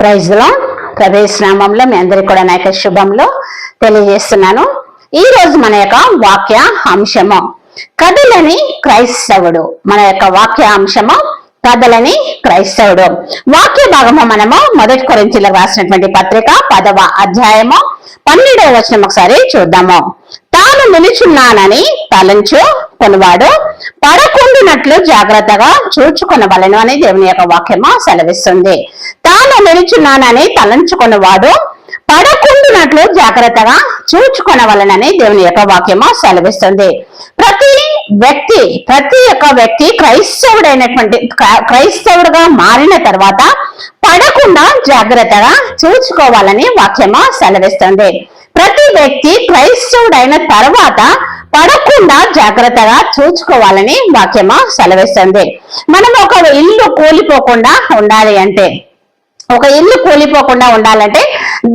ప్రైజ్లో ప్రవేశ నామంలో మీ అందరికి కూడా నా యొక్క శుభంలో తెలియజేస్తున్నాను. ఈ రోజు మన యొక్క వాక్య అంశము కథలని క్రైస్తవుడు. మన యొక్క వాక్య అంశము కథలని క్రైస్తవుడు. వాక్య భాగము మనము మొదటి కొరింతలకు రాసినటువంటి పత్రిక పదవ అధ్యాయము పన్నెండవ వచనం ఒకసారి చూద్దాము. తాను నిలుచున్నానని తలంచు కొనువాడు పడకుండినట్లు జాగ్రత్తగా చూచుకొనవలను అని దేవుని యొక్క వాక్యము సెలవిస్తుంది. తాను నిలుచున్నానని తలంచుకున్నవాడు పడకుండినట్లు జాగ్రత్తగా చూచుకొనవలనని దేవుని యొక్క వాక్యము సెలవిస్తుంది. ప్రతి వ్యక్తి ప్రతి ఒక్క వ్యక్తి క్రైస్తవుడైనటువంటి క్రైస్తవుడుగా మారిన తర్వాత పడకుండా జాగ్రత్తగా చూసుకోవాలని వాక్యము సెలవిస్తుంది. ప్రతి వ్యక్తి క్రైస్తవుడైన తర్వాత పడకుండా జాగ్రత్తగా చూసుకోవాలని వాక్యమా సెలవిస్తుంది. మనం ఒక ఇల్లు కూలిపోకుండా ఉండాలి అంటే ఒక ఇల్లు కూలిపోకుండా ఉండాలంటే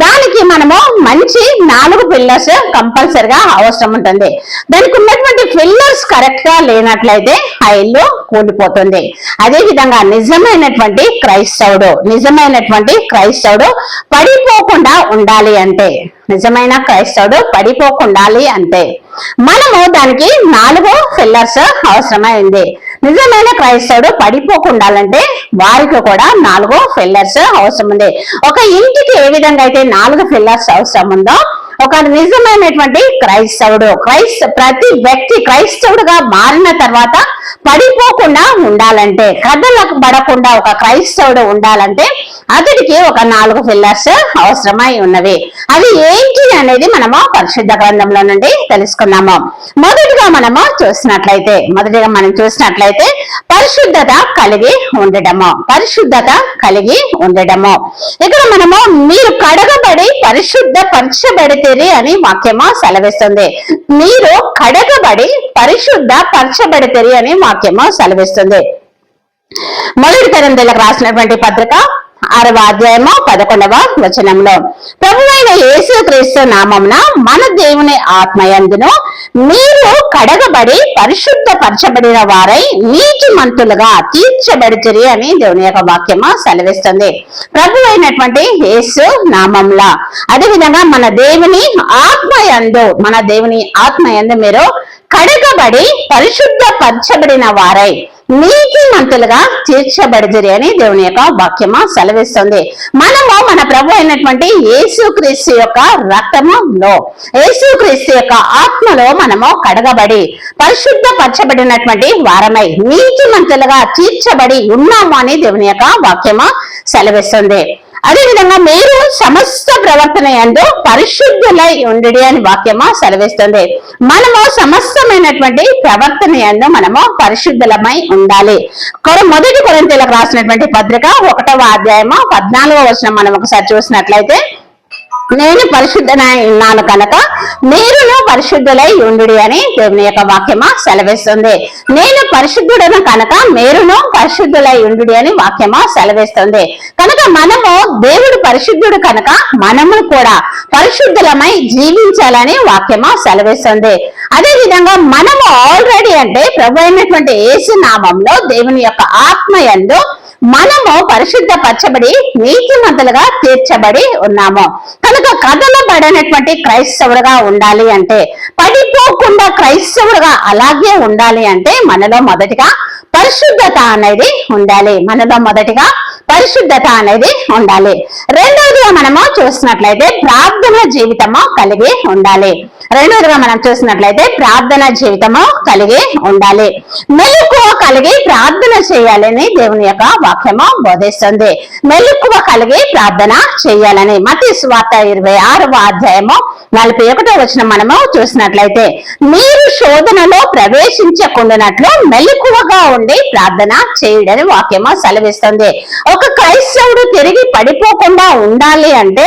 దానికి మనము మంచి నాలుగు పిల్లర్స్ కంపల్సరిగా అవసరం ఉంటుంది. దానికి ఉన్నటువంటి పిల్లర్స్ కరెక్ట్గా లేనట్లయితే ఆ ఇల్లు కూలిపోతుంది. అదే విధంగా నిజమైనటువంటి క్రైస్తవుడు నిజమైనటువంటి క్రైస్తవుడు పడిపోకుండా ఉండాలి అంటే నిజమైన క్రైస్తవుడు పడిపోకుండాలి అంటే మనము దానికి నాలుగు పిల్లర్స్ అవసరమైంది. నిజమైన క్రైస్తవుడు పడిపోకుండాలంటే వారికి కూడా నాలుగు ఫిల్లర్స్ అవసరం ఉంది ఒక ఇంటికి ఏ విధంగా అయితే నాలుగు ఫిల్లర్స్ అవసరం ఉందో ఒక నిజమైనటువంటి క్రైస్తవుడు. క్రైస్త ప్రతి వ్యక్తి క్రైస్తవుడుగా మారిన తర్వాత పడిపోకుండా ఉండాలంటే కథలకు పడకుండా ఒక క్రైస్తవుడు ఉండాలంటే అతడికి ఒక నాలుగు ఫిల్లర్స్ అవసరమై ఉన్నవి. అవి ఏంటి అనేది మనము పరిశుద్ధ గ్రంథంలో నుండి తెలుసుకున్నాము. మొదటిగా మనము చూసినట్లయితే మొదటిగా మనం చూసినట్లయితే పరిశుద్ధత కలిగి ఉండడము పరిశుద్ధత కలిగి ఉండడము ఇక్కడ మనము మీరు కడగబడి పరిశుద్ధ పరచబడితేరి అని వాక్యము సెలవిస్తుంది. మీరు కడగబడి పరిశుద్ధ పరచబడితేరి అని వాక్యము సెలవిస్తుంది. మొదటి తరందలకు రాసినటువంటి పత్రిక ఆరవ అధ్యాయము పదకొండవ వచనంలో. ప్రభువైన యేసు క్రీస్తు నామంన మన దేవుని ఆత్మయందును మీరు కడగబడి పరిశుద్ధ పరచబడిన వారై నీతి మంతులుగా తీర్చబడిచిరి అని దేవుని యొక్క వాక్యము సెలవిస్తుంది. ప్రభు అయినటువంటి యేసు నామంలా అదేవిధంగా మన దేవుని ఆత్మయందు మన దేవుని ఆత్మయందు మీరు కడగబడి పరిశుద్ధ పరచబడిన వారై. నీతి మంతులుగా తీర్చబడిదిరి అని దేవుని యొక్క వాక్యము సెలవిస్తుంది. మనము మన ప్రభు అయినటువంటి యేసుక్రీస్తు యొక్క రక్తములో యేసుక్రీస్తు యొక్క ఆత్మలో మనము కడగబడి పరిశుద్ధ పరచబడినటువంటి వారమై నీతి మంతులుగా తీర్చబడి ఉన్నాము అని దేవుని యొక్క వాక్యము సెలవిస్తుంది. అదేవిధంగా మీరు సమస్త ప్రవర్తన ఎందు పరిశుద్ధులై ఉండి అని వాక్యము సెలవిస్తుంది. మనము సమస్తమైనటువంటి ప్రవర్తన ఎందు మనము పరిశుద్ధులమై ఉండాలి. కొర- మొదటి కొరంతీలకు రాసినటువంటి పత్రిక ఒకటవ అధ్యాయము పద్నాలుగవ వచనం మనం ఒకసారి చూసినట్లయితే నేను పరిశుద్ధనై ఉన్నాను కనుక మీరును పరిశుద్ధులై ఉండు అని దేవుని యొక్క వాక్యమా సెలవిస్తుంది. నేను పరిశుద్ధుడను కనుక మీరును పరిశుద్ధులై ఉండు అని వాక్యమా సెలవిస్తుంది. కనుక మనము దేవుడు పరిశుద్ధుడు కనుక మనము కూడా పరిశుద్ధులమై జీవించాలని వాక్యమా సెలవిస్తుంది. అదే విధంగా మనము ఆల్రెడీ అంటే ప్రభు అయినటువంటి యేసు నామంలో దేవుని యొక్క ఆత్మయందు మనము పరిశుద్ధ పరచబడి నీతిమంతులుగా తీర్చబడి ఉన్నాము. కనుక కదలబడినటువంటి క్రైస్తవుడుగా ఉండాలి అంటే పడిపోకుండా క్రైస్తవుడుగా అలాగే ఉండాలి అంటే మనలో మొదటిగా పరిశుద్ధత అనేది ఉండాలి. మనలో మొదటిగా పరిశుద్ధత అనేది ఉండాలి. రెండవదిగా మనము చూసినట్లయితే ప్రార్థన జీవితము కలిగి ఉండాలి. రెండవదిగా మనం చూసినట్లయితే ప్రార్థన జీవితము కలిగి ఉండాలి. మెలకువ కలిగి ప్రార్థన చేయాలని దేవుని యొక్క వాక్యము బోధిస్తుంది. మెలకువ కలిగి ప్రార్థన చేయాలని మతి స్వార్థ ఇరవై ఆరవ అధ్యాయము నలభై ఒకటో వచ్చిన మనము చూసినట్లయితే మీరు శోధనలో ప్రవేశించకుండానట్లు మెలకువగా ఉండి ప్రార్థన చేయడని వాక్యము సెలవిస్తుంది. ఒక క్రైస్తవుడు తిరిగి పడిపోకుండా ఉండాలి అంటే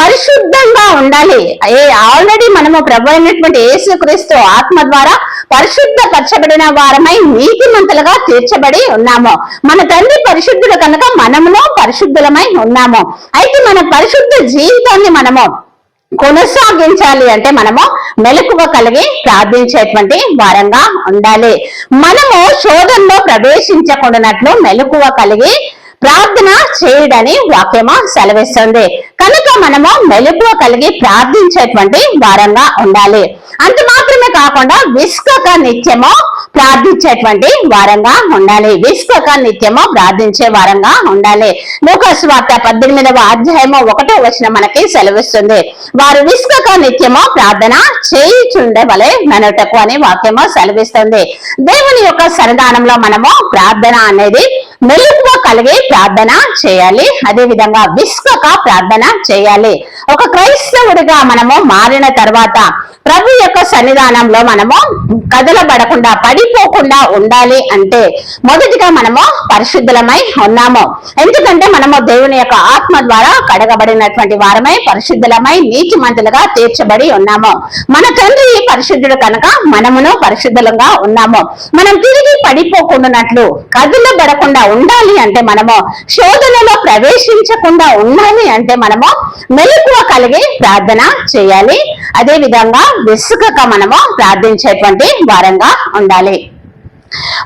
పరిశుద్ధంగా ఉండాలి. ఏ ఆల్రెడీ మనము ప్రభు అయినటువంటి యేసుక్రీస్తు ఆత్మ ద్వారా పరిశుద్ధ పరచబడిన వారమై నీతిమంతులుగా తీర్చబడి ఉన్నాము. మన తండ్రి పరిశుద్ధుడు కనుక మనమును పరిశుద్ధులమై ఉన్నాము. అయితే మన పరిశుద్ధ జీవితాన్ని మనము కొనసాగించాలి అంటే మనము మెలకువ కలిగి ప్రార్థించేటువంటి వారంగా ఉండాలి. మనము శోధనలో ప్రవేశించకుండానట్లు మెలకువ కలిగి ప్రార్థన చేయడని వాక్యము సెలవిస్తుంది. కనుక మనము మెలుపు కలిగి ప్రార్థించేటువంటి వారంగా ఉండాలి. అంత మాత్రమే కాకుండా విసుకక నిత్యము ప్రార్థించేటువంటి వారంగా ఉండాలి. విసుకక నిత్యము ప్రార్థించే వారంగా ఉండాలి. లోకస్ వార్త పద్దెనిమిదవ అధ్యాయము ఒకటో వచ్చిన మనకి సెలవిస్తుంది. వారు విసుకక నిత్యము ప్రార్థన చేయుచుండవలే ననుటకు అని వాక్యము సెలవిస్తుంది. దేవుని యొక్క సన్నిధానంలో మనము ప్రార్థన అనేది మెలుపు కలిగి ప్రార్థన చేయాలి. అదే విధంగా విసుకక ప్రార్థన చేయాలి. ఒక క్రైస్తవుడిగా మనము మారిన తర్వాత ప్రభు యొక్క సన్నిధానంలో మనము కదలబడకుండా పడిపోకుండా ఉండాలి అంటే మొదటిగా మనము పరిశుద్ధులమై ఉన్నాము. ఎందుకంటే మనము దేవుని యొక్క ఆత్మ ద్వారా కడగబడినటువంటి వారమై పరిశుద్ధులమై నీతిమంతులుగా తీర్చబడి ఉన్నాము. మన తండ్రి పరిశుద్ధుడు కనుక మనమును పరిశుద్ధులంగా ఉన్నాము. మనం తిరిగి పడిపోకుండానట్లు పడకుండా ఉండాలి అంటే మనము శోధనలో ప్రవేశించకుండా ఉండాలి అంటే మనము మెలకువ కలిగి ప్రార్థన చేయాలి. అదే విధంగా విసుగక మనము ప్రార్థించేటువంటి వారంగా ఉండాలి.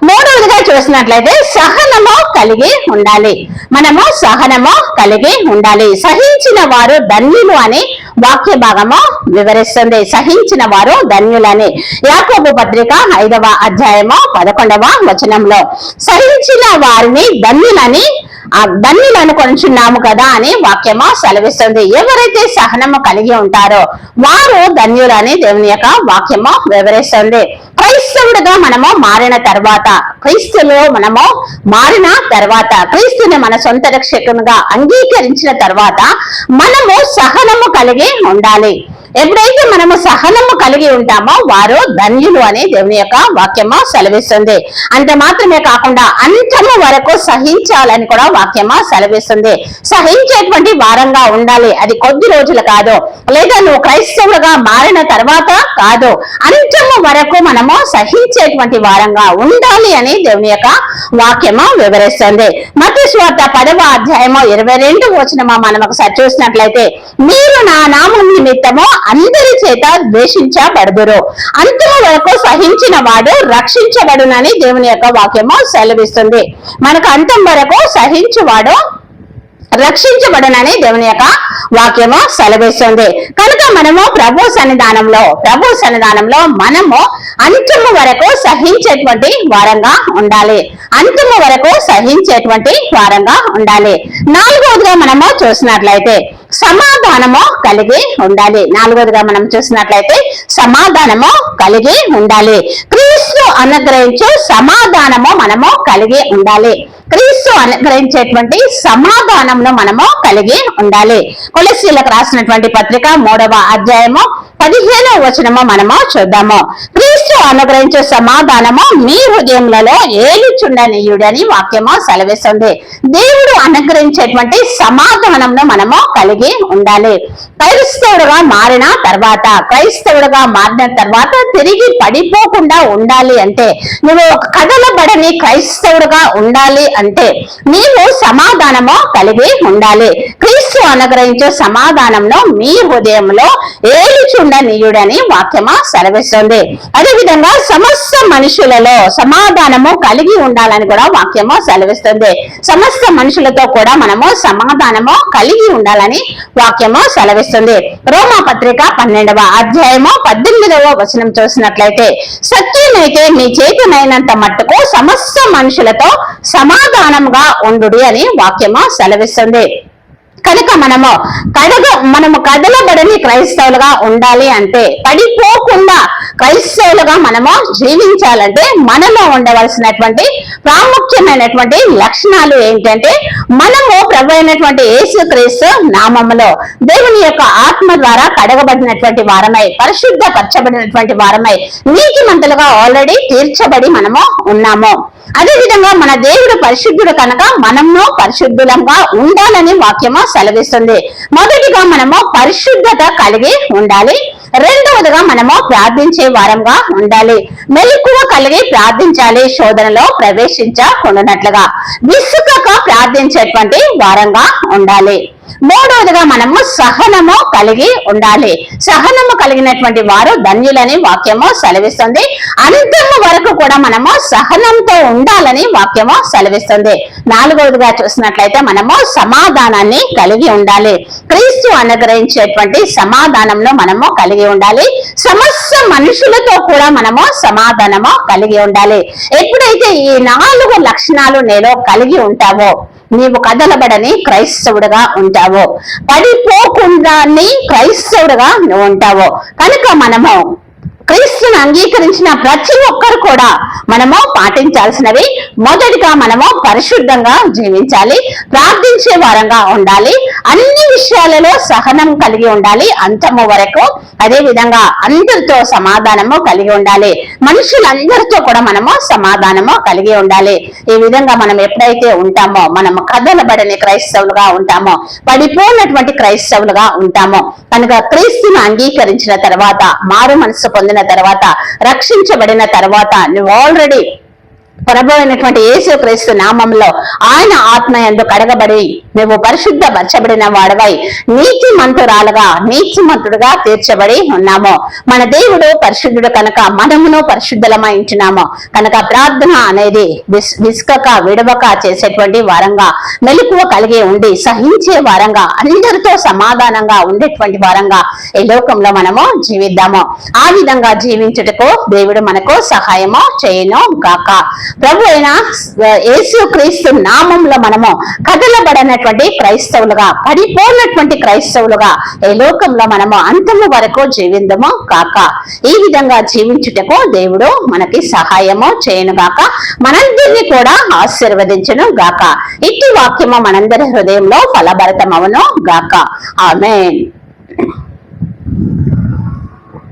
మూడవదిగా చూసినట్లయితే సహనము కలిగి ఉండాలి. మనము సహనము కలిగి ఉండాలి. సహించిన వారు ధన్యులు అని వాక్య భాగము వివరిస్తుంది. సహించిన వారు ధన్యులని. యాకోబు పత్రిక ఐదవ అధ్యాయము పదకొండవ వచనంలో సహించిన వారిని ధన్యులని ఆ ధన్యులను అనుకొనిచున్నాము కదా అని వాక్యము సెలవిస్తుంది. ఎవరైతే సహనము కలిగి ఉంటారో వారు ధన్యులని దేవుని యొక్క వాక్యము వివరిస్తుంది. క్రైస్తవుడిగా మనము మారిన తర్వాత క్రీస్తులో మనము మారిన తర్వాత క్రీస్తుని మన సొంత రక్షకునిగా అంగీకరించిన తర్వాత మనము సహనము కలిగి ఉండాలి. ఎప్పుడైతే మనము సహనము కలిగి ఉంటామో వారు ధన్యులు అని దేవుని యొక్క వాక్యము సెలవిస్తుంది. అంత మాత్రమే కాకుండా అంతము వరకు సహించాలని కూడా వాక్యము సెలవిస్తుంది. సహించేటువంటి వారంగా ఉండాలి. అది కొద్ది రోజులు కాదు. లేదా నువ్వు క్రైస్తవులుగా మారిన తర్వాత కాదు. అంతము వరకు మనము సహించేటువంటి వారంగా ఉండాలి అని దేవుని యొక్క వాక్యము వివరిస్తుంది. మత స్వార్థ పదవ అధ్యాయము ఇరవై రెండు వచనము మనం ఒకసారి చూసినట్లయితే మీరు నా నామం నిమిత్తము అందరి చేత ద్వేషించబడదురు. అంతము వరకు సహించిన వాడు రక్షించబడునని దేవుని యొక్క వాక్యము సెలవిస్తుంది. మనకు అంతం వరకు సహించువాడు రక్షించబడనని దేవుని యొక్క వాక్యము సెలవిస్తుంది. కనుక మనము ప్రభు సన్నిధానంలో ప్రభు సన్నిధానంలో మనము అంతిమ వరకు సహించేటువంటి వారంగా ఉండాలి. అంతిమ వరకు సహించేటువంటి వారంగా ఉండాలి. నాలుగవదిగా మనము చూసినట్లయితే సమాధానము కలిగి ఉండాలి. నాలుగవదిగా మనం చూసినట్లయితే సమాధానము కలిగి ఉండాలి. క్రీస్తు అనుగ్రహించు సమాధానము మనము కలిగి ఉండాలి. క్రీస్తు అనుగ్రహించేటువంటి సమాధానంను మనము కలిగి ఉండాలి. కొలసీలకు రాసినటువంటి పత్రిక మూడవ అధ్యాయము పదిహేనో వచనము మనము చూద్దాము. క్రీస్తు అనుగ్రహించే సమాధానము మీ హృదయములలో ఏలిచుండనీయుడని వాక్యము సెలవిస్తుంది. దేవుడు అనుగ్రహించేటువంటి సమాధానంను మనము కలిగి ఉండాలి. క్రైస్తవుడుగా మారిన తర్వాత క్రైస్తవుడుగా మారిన తర్వాత తిరిగి పడిపోకుండా ఉండాలి అంటే నువ్వు ఒక కథలబడని క్రైస్తవుడుగా ఉండాలి అంటే నీవు సమాధానము కలిగి ఉండాలి. క్రీస్తు అనుగ్రహించే సమాధానంలో మీ హృదయంలో ఏలుచుండనీయుడని వాక్యమా సెలవిస్తుంది. అదేవిధంగా సమస్త మనుషులలో సమాధానము కలిగి ఉండాలని కూడా వాక్యము సెలవిస్తుంది. సమస్త మనుషులతో కూడా మనము సమాధానము కలిగి ఉండాలని వాక్యము సెలవిస్తుంది. రోమా పత్రిక పన్నెండవ అధ్యాయము పద్దెనిమిదవ వచనం చూసినట్లయితే సత్యమైతే మీ చేతనైనంత మట్టుకు సమస్త మనుషులతో సమాధానంగా ఉండు అని వాక్యము సెలవిస్తుంది. కనుక మనము కడగ మనము కదలబడని క్రైస్తవులుగా ఉండాలి అంటే పడిపోకుండా క్రైస్తవులుగా మనము జీవించాలంటే మనలో ఉండవలసినటువంటి ప్రాముఖ్యమైనటువంటి లక్షణాలు ఏంటంటే మనము ప్రభు అయినటువంటి యేసు క్రీస్తు నామములో దేవుని యొక్క ఆత్మ ద్వారా కడగబడినటువంటి వారమై పరిశుద్ధపరచబడినటువంటి వారమై నీతిమంతులుగా ఆల్రెడీ తీర్చబడి మనము ఉన్నాము. అదే విధంగా మన దేవుడు పరిశుద్ధుడు కనుక మనము పరిశుద్ధులంగా ఉండాలని వాక్యము సెలవిస్తుంది. మొదటిగా మనము పరిశుద్ధత కలిగి ఉండాలి. రెండవదిగా మనము ప్రార్థించే వారంగా ఉండాలి. మెలకువ కలిగి ప్రార్థించాలి. శోధనలో ప్రవేశించకుండానట్లుగా విసుకక ప్రార్థించేటువంటి వారంగా ఉండాలి. మూడవదిగా మనము సహనము కలిగి ఉండాలి. సహనము కలిగినటువంటి వారు ధన్యులని వాక్యము సెలవిస్తుంది. అంతము వరకు కూడా మనము సహనంతో ఉండాలని వాక్యము సెలవిస్తుంది. నాలుగవదిగా చూసినట్లయితే మనము సమాధానాన్ని కలిగి ఉండాలి. క్రీస్తు అనుగ్రహించేటువంటి సమాధానంలో మనము కలిగి ఉండాలి. సమస్త మనుషులతో కూడా మనము సమాధానము కలిగి ఉండాలి. ఎప్పుడైతే ఈ నాలుగు లక్షణాలు నేను కలిగి ఉంటావో నీవు కదలబడని క్రైస్తవుడుగా ఉంటావు. పడిపోకుండా క్రైస్తవుడుగా ఉంటావు. కనుక మనము క్రీస్తుని అంగీకరించిన ప్రతి ఒక్కరు కూడా మనము పాటించాల్సినవి మొదటిగా మనము పరిశుద్ధంగా జీవించాలి ప్రార్థించే వారంగా ఉండాలి అన్ని విషయాలలో సహనం కలిగి ఉండాలి అంతము వరకు. అదే విధంగా అందరితో సమాధానము కలిగి ఉండాలి. మనుషులందరితో కూడా మనము సమాధానము కలిగి ఉండాలి. ఈ విధంగా మనం ఎప్పుడైతే ఉంటామో మనము కదలబడని క్రైస్తవులుగా ఉంటామో పడిపోయినటువంటి క్రైస్తవులుగా ఉంటామో కనుక క్రీస్తుని అంగీకరించిన తర్వాత మారు మనసు పొందిన తర్వాత రక్షించబడిన తర్వాత నువ్వు ఆల్రెడీ ప్రభు అయినటువంటి యేసు క్రీస్తు నామంలో ఆయన ఆత్మ ఎందు కడగబడి నువ్వు పరిశుద్ధ పరచబడిన వాడవై నీతి మంతురాలుగా నీతి మంతుడుగా తీర్చబడి ఉన్నాము. మన దేవుడు పరిశుద్ధుడు కనుక మనమును పరిశుద్ధలమై ఉంటున్నాము కనుక ప్రార్థన అనేది విస్ విసుకక విడవక చేసేటువంటి వారంగా మెలకువ కలిగి ఉండి సహించే వారంగా అందరితో సమాధానంగా ఉండేటువంటి వారంగా ఈ లోకంలో మనము జీవిద్దాము. ఆ విధంగా జీవించుటకు దేవుడు మనకు సహాయము చేయను గాక. ప్రభు అయిన యేసు క్రీస్తు నామంలో మనము కదలబడినటువంటి క్రైస్తవులుగా పడిపోయినటువంటి క్రైస్తవులుగా ఈ లోకంలో మనము అంతము వరకు జీవిందము కాక. ఈ విధంగా జీవించుటకు దేవుడు మనకి సహాయము చేయను గాక మనందరినీ కూడా ఆశీర్వదించను గాక. ఇట్టి వాక్యము మనందరి హృదయంలో ఫలభరితమవును గాక. ఆమెన్.